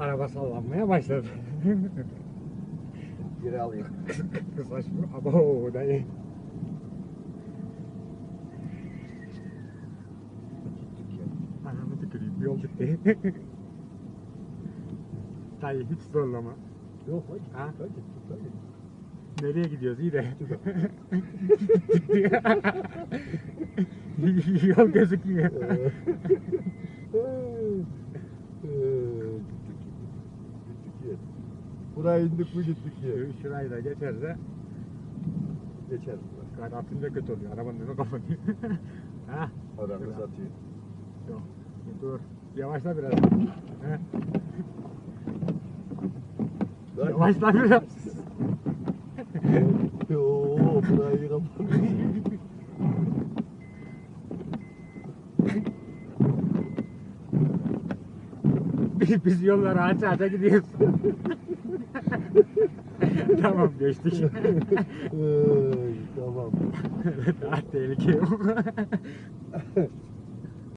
araba sallanmaya başladı. Geri alayım. Saçma. Abo dayı. Anamı tüküreyim. Yol bitti. dayı hiç zorlama. Yok hadi. Ha? Hadi hadi. Nereye gidiyoruz iyi de. Yol gözükmüyor. Ee, gittik. Gittik ya. Buraya indik mi gittik ya. Şurayı da geçerse Geçer. kar atınca kötü oluyor. Arabanın önü kapanıyor. ha? Aramız atıyor. Yok. Dur. Yavaşla biraz. Lan- Yavaşla biraz. Oo, burayı kapat. Biz, yolları aç aça gidiyoruz. tamam geçtik. Ee, tamam. Daha tehlike yok.